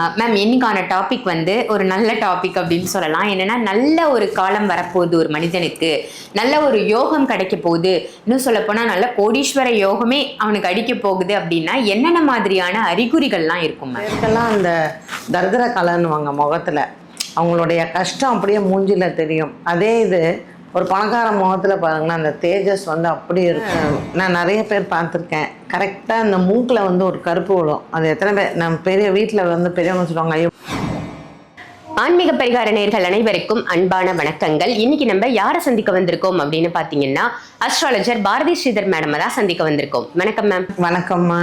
Ma'am இன்னைக்கான topic வந்து ஒரு நல்ல டாபிக் அப்படின்னு சொல்லலாம். என்னன்னா நல்ல ஒரு காலம் வரப்போகுது ஒரு மனிதனுக்கு. நல்ல ஒரு யோகம் கிடைக்க போகுது. இன்னும் சொல்லப்போனால் நல்ல கோடீஸ்வர யோகமே அவனுக்கு அடிக்க போகுது அப்படின்னா என்னென்ன மாதிரியான அறிகுறிகள்லாம் இருக்கும் மேம் அந்த தரித்திர கலன்னுவாங்க முகத்தில். அவங்களுடைய கஷ்டம் அப்படியே மூஞ்சில தெரியும். அதே இது ஒரு பணக்கார முகத்தில் பாருங்களேன் அந்த தேஜஸ் வந்து அப்படி இருக்கும். நான் நிறைய பேர் பார்த்துருக்கேன். கரெக்டாக அந்த மூக்கில் வந்து ஒரு கருப்பு விடும் அது எத்தனை பேர் நம்ம பெரிய வீட்டில் வந்து பெரியவங்க சொல்லுவாங்க ஐயோ. ஆன்மீக பரிகார நேர்கள் அனைவருக்கும் அன்பான வணக்கங்கள். இன்னைக்கு நம்ம யாரை சந்திக்க வந்திருக்கோம் அப்படின்னு பார்த்தீங்கன்னா அஸ்ட்ராலஜர் பாரதி ஸ்ரீதர் மேடம் தான் சந்திக்க வந்திருக்கோம். வணக்கம் மேம் வணக்கம்மா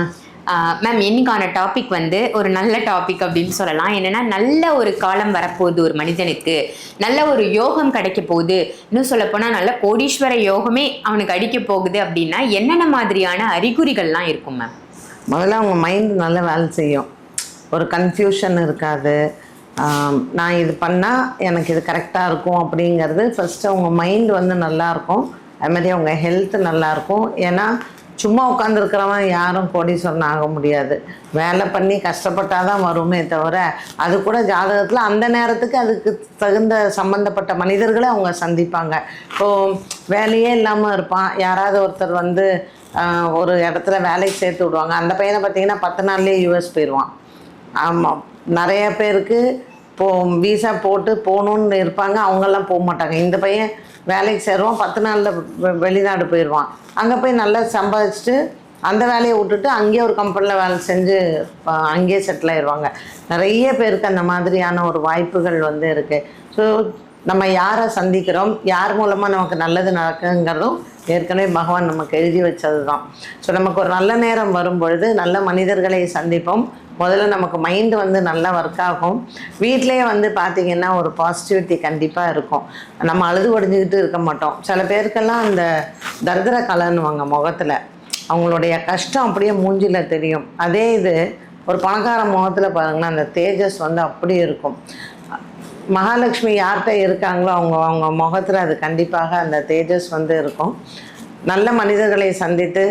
மேம் இன்னைக்கான டாபிக் வந்து ஒரு நல்ல டாபிக் அப்படின்னு சொல்லலாம். என்னென்னா நல்ல ஒரு காலம் வரப்போகுது ஒரு மனிதனுக்கு. நல்ல ஒரு யோகம் கிடைக்க போகுது. இன்னும் சொல்லப்போனால் நல்ல கோடீஸ்வர யோகமே அவனுக்கு அடிக்க போகுது அப்படின்னா என்னென்ன மாதிரியான அறிகுறிகள்லாம் இருக்கும் மேம் முதல்ல அவங்க மைண்ட் நல்லா வேலை செய்யும். ஒரு கன்ஃபியூஷன் இருக்காது. நான் இது பண்ணால் எனக்கு இது கரெக்டாக இருக்கும் அப்படிங்கிறது ஃபஸ்ட்டு அவங்க மைண்ட் வந்து நல்லாயிருக்கும் அது மாதிரி அவங்க ஹெல்த் நல்லாயிருக்கும் ஏன்னா சும்மா உட்காந்துருக்கிறவன் யாரும் கோடீஸ்வரன் ஆக முடியாது. வேலை பண்ணி கஷ்டப்பட்டால் தான் வருமே தவிர அது கூட ஜாதகத்தில் அந்த நேரத்துக்கு அதுக்கு தகுந்த சம்மந்தப்பட்ட மனிதர்களை அவங்க சந்திப்பாங்க. இப்போது வேலையே இல்லாமல் இருப்பான். யாராவது ஒருத்தர் வந்து ஒரு இடத்துல வேலைக்கு சேர்த்து விடுவாங்க. அந்த பையனை பார்த்தீங்கன்னா பத்து நாள்லேயே யூஎஸ் போயிடுவான் ஆமாம் நிறைய பேருக்கு போ வீசா போட்டு போகணுன்னு இருப்பாங்க அவங்கெல்லாம் போக மாட்டாங்க. இந்த பையன் வேலைக்கு சேருவான் பத்து நாளில் வெ- வெளிநாடு போயிடுவான். அங்கே போய் நல்லா சம்பாதிச்சுட்டு அந்த வேலையை விட்டுட்டு அங்கேயே ஒரு கம்பெனியில் வேலை செஞ்சு அங்கேயே செட்டில் ஆயிடுவாங்க நிறைய பேருக்கு அந்த மாதிரியான ஒரு வாய்ப்புகள் வந்து இருக்குது ஸோ நம்ம யாரை சந்திக்கிறோம் யார் மூலமாக நமக்கு நல்லது நடக்குங்கிறதும் ஏற்கனவே பகவான் நமக்கு எழுதி வச்சது தான் ஸோ நமக்கு ஒரு நல்ல நேரம் வரும் பொழுது நல்ல மனிதர்களை சந்திப்போம். முதல்ல நமக்கு மைண்டு வந்து நல்லா ஒர்க் ஆகும். வீட்டிலேயே வந்து பார்த்திங்கன்னா ஒரு பாசிட்டிவிட்டி கண்டிப்பாக இருக்கும். நம்ம அழுது ஒடிஞ்சிக்கிட்டு இருக்க மாட்டோம். சில பேருக்கெல்லாம் அந்த தர்தர கலன்னுவாங்க முகத்தில். அவங்களுடைய கஷ்டம் அப்படியே மூஞ்சில் தெரியும். அதே இது ஒரு பணக்கார முகத்தில் பாருங்கன்னா அந்த தேஜஸ் வந்து அப்படியே இருக்கும். மகாலட்சுமி யார்கிட்ட இருக்காங்களோ அவங்க அவங்க முகத்தில் அது கண்டிப்பாக அந்த தேஜஸ் வந்து இருக்கும். நல்ல மனிதர்களை சந்தித்து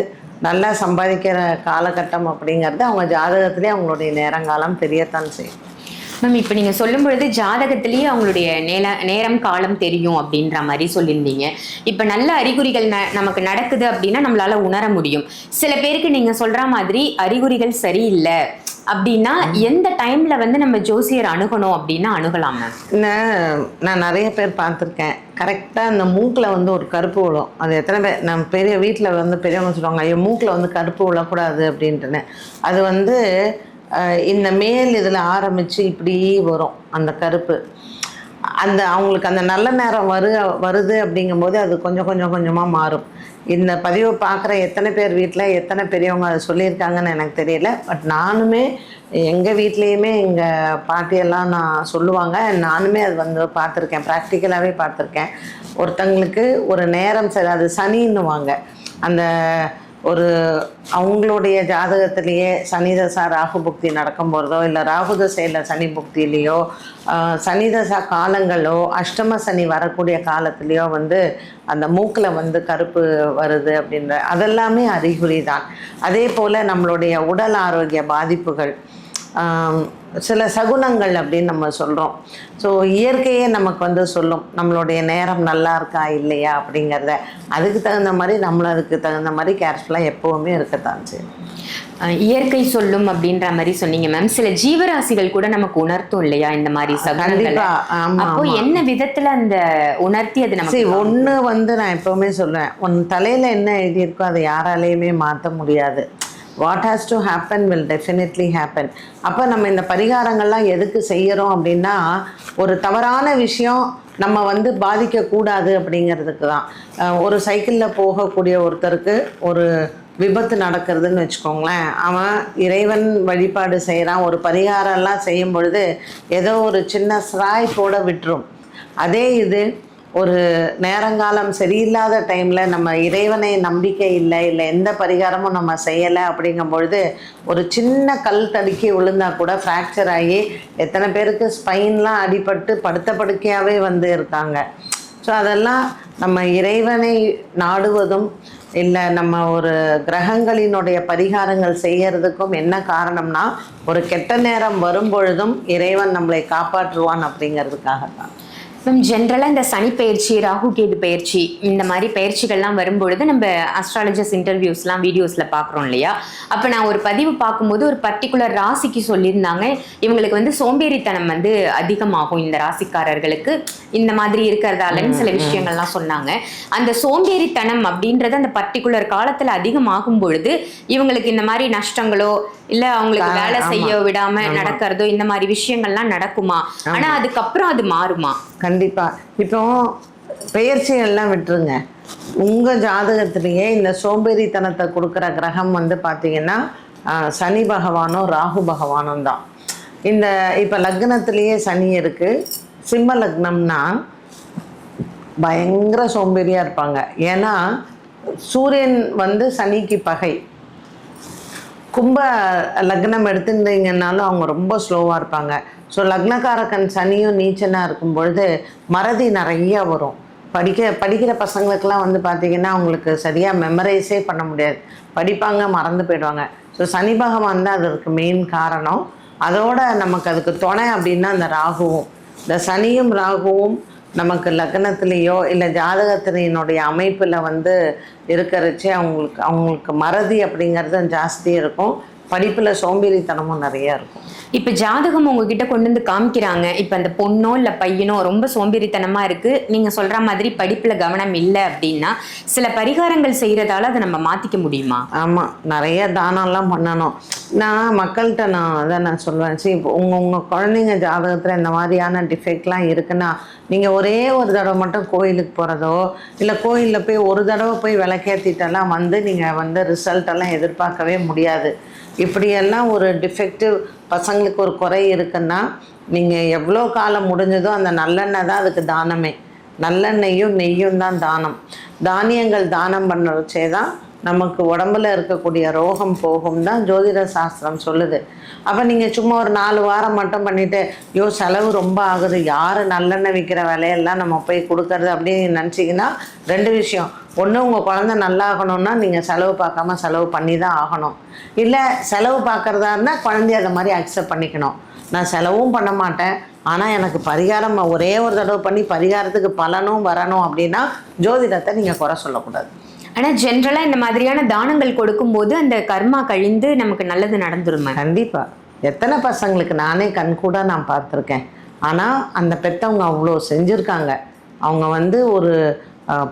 நல்லா சம்பாதிக்கிற காலகட்டம் அப்படிங்கிறது அவங்க ஜாதகத்திலே அவங்களுடைய நேரங்காலம் தெரியத்தான் செய்யும். மேம் இப்போ நீங்கள் சொல்லும் பொழுது ஜாதகத்திலேயே அவங்களுடைய நேர நேரம் காலம் தெரியும் அப்படின்ற மாதிரி சொல்லியிருந்தீங்க. இப்போ நல்ல அறிகுறிகள் ந நமக்கு நடக்குது அப்படின்னா நம்மளால் உணர முடியும். சில பேருக்கு நீங்கள் சொல்கிற மாதிரி அறிகுறிகள் சரியில்லை. அப்படின்னா எந்த டைம்ல வந்து நம்ம ஜோசியர் அணுகணும் அப்படின்னா அணுகலாம் மேம் நான் நான் நிறைய பேர் பார்த்துருக்கேன். கரெக்டாக அந்த மூக்கில் வந்து ஒரு கருப்பு விழும் அது எத்தனை பேர் நம்ம பெரிய வீட்டில் வந்து பெரியவங்க சொல்லுவாங்க ஐயோ மூக்கில் வந்து கருப்பு விழக்கூடாது அப்படின்ட்டுன்னு. அது வந்து இந்த மேல் இதில் ஆரம்பித்து இப்படி வரும் அந்த கருப்பு. அந்த அவங்களுக்கு அந்த நல்ல நேரம் வரு வருது அப்படிங்கும்போது அது கொஞ்சம் கொஞ்சம் கொஞ்சமாக மாறும். இந்த பதிவை பார்க்குற எத்தனை பேர் வீட்டில் எத்தனை பெரியவங்க அதை சொல்லியிருக்காங்கன்னு எனக்கு தெரியல. பட் நானுமே எங்கள் வீட்லேயுமே எங்கள் பாட்டியெல்லாம் நான் சொல்லுவாங்க. நானுமே அது வந்து பார்த்துருக்கேன். ப்ராக்டிக்கலாகவே பார்த்துருக்கேன். ஒருத்தங்களுக்கு ஒரு நேரம் சரி அது சனின்னுவாங்க. அந்த ஒரு அவங்களுடைய ஜாதகத்திலேயே சனிதசா ராகு புக்தி நடக்கும் போகிறதோ இல்லை ராகு தசையில் சனி புக்தியிலையோ சனிதசா காலங்களோ அஷ்டம சனி வரக்கூடிய காலத்துலேயோ வந்து அந்த மூக்கில் வந்து கருப்பு வருது அப்படின்ற அதெல்லாமே அறிகுறி தான் அதே போல் நம்மளுடைய உடல் ஆரோக்கிய பாதிப்புகள் சில சகுனங்கள் அப்படின்னு நம்ம சொல்கிறோம் ஸோ இயற்கையே நமக்கு வந்து சொல்லும் நம்மளுடைய நேரம் நல்லா இருக்கா இல்லையா அப்படிங்கிறத. அதுக்கு தகுந்த மாதிரி நம்மளும் அதுக்கு தகுந்த மாதிரி கேர்ஃபுல்லாக எப்போவுமே இருக்கத்தான் செய்யும். இயற்கை சொல்லும் அப்படின்ற மாதிரி சொன்னீங்க மேம் சில ஜீவராசிகள் கூட நமக்கு உணர்த்தும் இல்லையா இந்த மாதிரி ஆமாம் அப்போ என்ன விதத்துல அந்த உணர்த்தி அது நமக்கு ஒன்று வந்து நான் எப்போவுமே சொல்லுவேன். உன் தலையில் என்ன எழுதியிருக்கோ அதை யாராலையுமே மாற்ற முடியாது. What has to happen will definitely happen அப்போ நம்ம இந்த பரிகாரங்கள்லாம் எதுக்கு செய்கிறோம் அப்படின்னா ஒரு தவறான விஷயம் நம்ம வந்து பாதிக்கக்கூடாது அப்படிங்கிறதுக்கு தான். ஒரு சைக்கிளில் போகக்கூடிய ஒருத்தருக்கு ஒரு விபத்து நடக்கிறதுன்னு வச்சுக்கோங்களேன். அவன் இறைவன் வழிபாடு செய்கிறான் ஒரு பரிகாரம்லாம் செய்யும் பொழுது ஏதோ ஒரு சின்ன ஸ்ராய்ப்போட விட்டுரும். அதே இது ஒரு நேரங்காலம் சரியில்லாத டைமில் நம்ம இறைவனை நம்பிக்கை இல்லை இல்லை எந்த பரிகாரமும் நம்ம செய்யலை அப்படிங்கும் பொழுது ஒரு சின்ன கல் தடுக்கி விழுந்தா கூட ஃப்ராக்சர் ஆகி எத்தனை பேருக்கு ஸ்பைன்லாம் அடிபட்டு படுத்த படுக்கையாகவே வந்து இருக்காங்க. ஸோ அதெல்லாம் நம்ம இறைவனை நாடுவதும் இல்லை நம்ம ஒரு கிரகங்களினுடைய பரிகாரங்கள் செய்யறதுக்கும் என்ன காரணம்னா ஒரு கெட்ட நேரம் வரும் பொழுதும் இறைவன் நம்மளை காப்பாற்றுவான் அப்படிங்கிறதுக்காக தான் மேம் ஜென்ரலாக இந்த சனி பயிற்சி ராகு கேது பயிற்சி இந்த மாதிரி பயிற்சிகள்லாம் வரும்பொழுது நம்ம அஸ்ட்ராலஜர்ஸ் இன்டர்வியூஸ்லாம் வீடியோஸில் பார்க்குறோம் இல்லையா? அப்போ நான் ஒரு பதிவு பார்க்கும்போது ஒரு பர்டிகுலர் ராசிக்கு சொல்லியிருந்தாங்க. இவங்களுக்கு வந்து சோம்பேறித்தனம் வந்து அதிகமாகும் இந்த ராசிக்காரர்களுக்கு. இந்த மாதிரி இருக்கிறதாலன்னு சில விஷயங்கள்லாம் சொன்னாங்க. அந்த சோம்பேறித்தனம் அப்படின்றது அந்த பர்டிகுலர் காலத்தில் அதிகமாகும் பொழுது இவங்களுக்கு இந்த மாதிரி நஷ்டங்களோ இல்லை அவங்களுக்கு வேலை. செய்ய விடாம ஆமா. நடக்கிறதோ இந்த மாதிரி விஷயங்கள்லாம் நடக்குமா? ஆனா அதுக்கப்புறம் அது மாறுமா? கண்டிப்பாக இப்போ பெயர்ச்சிகள்லாம் விட்டுருங்க. உங்கள் ஜாதகத்திலேயே இந்த சோம்பேறித்தனத்தை கொடுக்குற கிரகம் வந்து பார்த்தீங்கன்னா சனி பகவானும் ராகு பகவானும் தான். இந்த இப்போ லக்னத்திலேயே சனி இருக்குது சிம்ம லக்னம்னா பயங்கர சோம்பேறியாக இருப்பாங்க. ஏன்னா சூரியன் வந்து சனிக்கு பகை. கும்ப லக்னம் எடுத்திருந்தீங்கன்னாலும் அவங்க ரொம்ப ஸ்லோவாக இருப்பாங்க. ஸோ லக்னக்காரக்கன் சனியும் நீச்சனாக இருக்கும் பொழுது மறதி நிறைய வரும். படிக்க படிக்கிற பசங்களுக்கெல்லாம் வந்து பார்த்திங்கன்னா அவங்களுக்கு சரியாக மெமரைஸே பண்ண முடியாது. படிப்பாங்க மறந்து போயிடுவாங்க. ஸோ சனி பகவான் தான் அதற்கு மெயின் காரணம். அதோட நமக்கு அதுக்கு துணை அப்படின்னா அந்த ராகுவும். இந்த சனியும் ராகுவும் நமக்கு லக்னத்திலேயோ இல்லை ஜாதகத்தினுடைய அமைப்பில் வந்து இருக்கிறச்சே அவங்களுக்கு அவங்களுக்கு மறதி அப்படிங்கிறது ஜாஸ்தி இருக்கும். படிப்பில் சோம்பேறித்தனமும் நிறைய இருக்கும். இப்ப ஜாதகம் உங்ககிட்ட கொண்டு வந்து காமிக்கிறாங்க. இப்ப அந்த பொண்ணோ இல்ல பையனோ ரொம்ப சோம்பேறித்தனமா இருக்கு. நீங்க சொல்ற மாதிரி படிப்புல கவனம் இல்லை அப்படின்னா சில பரிகாரங்கள் செய்யறதால அதை நம்ம மாத்திக்க முடியுமா? ஆமாம் நிறைய தானம்லாம் பண்ணணும். நான் மக்கள்கிட்ட நான் அதை நான் சொல்லுவேன். சரி இப்போ உங்கள் உங்கள் குழந்தைங்க ஜாதகத்தில் இந்த மாதிரியான டிஃபெக்ட்லாம் இருக்குன்னா நீங்கள் ஒரே ஒரு தடவை மட்டும் கோயிலுக்கு போகிறதோ இல்லை கோயிலில் போய் ஒரு தடவை போய் விளக்கேற்றிட்டெல்லாம் வந்து நீங்கள் வந்து ரிசல்ட் எல்லாம் எதிர்பார்க்கவே முடியாது. இப்படியெல்லாம் ஒரு டிஃபெக்டிவ் பசங்களுக்கு ஒரு குறை இருக்குன்னா நீங்கள் எவ்வளோ காலம் முடிஞ்சதோ அந்த நல்லெண்ணெய் தான் அதுக்கு தானமே. நல்லெண்ணெயும் நெய்யும் தான் தானம். தானியங்கள் தானம் பண்ணுறச்சே தான் நமக்கு உடம்புல இருக்கக்கூடிய ரோகம் போகும் தான் ஜோதிட சாஸ்திரம் சொல்லுது. அப்போ நீங்கள் சும்மா ஒரு நாலு வாரம் மட்டும் பண்ணிவிட்டு ஐயோ செலவு ரொம்ப ஆகுது. யார் நல்லெண்ணெய் விற்கிற விலையெல்லாம் நம்ம போய் கொடுக்கறது? அப்படின்னு நினச்சிங்கன்னா ரெண்டு விஷயம். ஒன்று உங்கள் குழந்தை நல்லாகணும்னா நீங்கள் செலவு பார்க்காம செலவு பண்ணி தான் ஆகணும். இல்லை செலவு பார்க்குறதா இருந்தால் குழந்தைய அதை மாதிரி அக்செப்ட் பண்ணிக்கணும். நான் செலவும் பண்ண மாட்டேன். ஆனால் எனக்கு பரிகாரம் ஒரே ஒரு தடவை பண்ணி பரிகாரத்துக்கு பலனும் வரணும் அப்படின்னா ஜோதிடத்தை நீங்கள் குறை சொல்லக்கூடாது. ஆனால் ஜென்ரலாக இந்த மாதிரியான தானங்கள் கொடுக்கும்போது அந்த கர்மா கழிந்து நமக்கு நல்லது நடந்துருமா கண்டிப்பாக எத்தனை பசங்களுக்கு நானே கண்கூட நான் பார்த்துருக்கேன். ஆனால் அந்த பெற்றவங்க அவ்வளோ செஞ்சுருக்காங்க. அவங்க வந்து ஒரு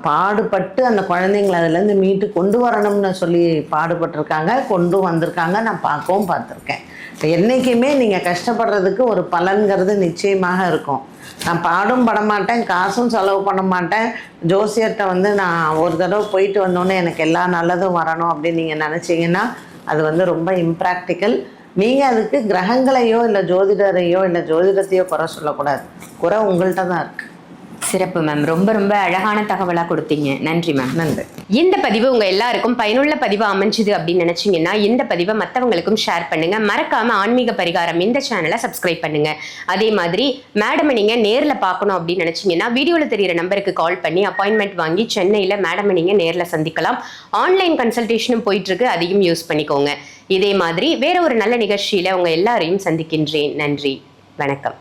பாடுபட்டு அந்த குழந்தைங்கள அதுலேருந்து மீட்டு கொண்டு வரணும்னு சொல்லி பாடுபட்டிருக்காங்க. கொண்டு வந்திருக்காங்க. நான் பார்க்கவும் பார்த்துருக்கேன். இப்போ என்றைக்குமே நீங்கள் கஷ்டப்படுறதுக்கு ஒரு பலன்கிறது நிச்சயமாக இருக்கும். நான் பாடும் பட மாட்டேன் காசும் செலவு பண்ண மாட்டேன். ஜோசியர்கிட்ட வந்து நான் ஒரு தடவை போயிட்டு வந்தோன்னே எனக்கு எல்லா நல்லதும் வரணும் அப்படின்னு நீங்கள் நினச்சிங்கன்னா அது வந்து ரொம்ப இம்ப்ராக்டிக்கல் நீங்கள் அதுக்கு கிரகங்களையோ இல்லை ஜோதிடரையோ இல்லை ஜோதிடத்தையோ குறை சொல்லக்கூடாது. குறை உங்கள்கிட்ட தான் இருக்குது சிறப்பு மேம் ரொம்ப ரொம்ப அழகான தகவலா கொடுத்தீங்க. நன்றி மேம் நன்றி. இந்த பதிவு உங்க எல்லாருக்கும் பயனுள்ள பதிவு அமைஞ்சுது அப்படின்னு நினைச்சீங்கன்னா இந்த பதிவை மற்றவங்களுக்கும் ஷேர் பண்ணுங்க. மறக்காம ஆன்மீக பரிகாரம் இந்த சேனலை சப்ஸ்கிரைப் பண்ணுங்க. அதே மாதிரி மேடமை நீங்க நேர்ல பார்க்கணும் அப்படின்னு நினைச்சீங்கன்னா வீடியோல தெரியிற நம்பருக்கு கால் பண்ணி அப்பாயின்மெண்ட் வாங்கி சென்னையில மேடமை நீங்க நேர்ல சந்திக்கலாம். ஆன்லைன் கன்சல்டேஷனும் போயிட்டு இருக்கு அதையும் யூஸ் பண்ணிக்கோங்க. இதே மாதிரி வேற ஒரு நல்ல நிகழ்ச்சியில உங்க எல்லாரையும் சந்திக்கின்றேன். நன்றி. வணக்கம்.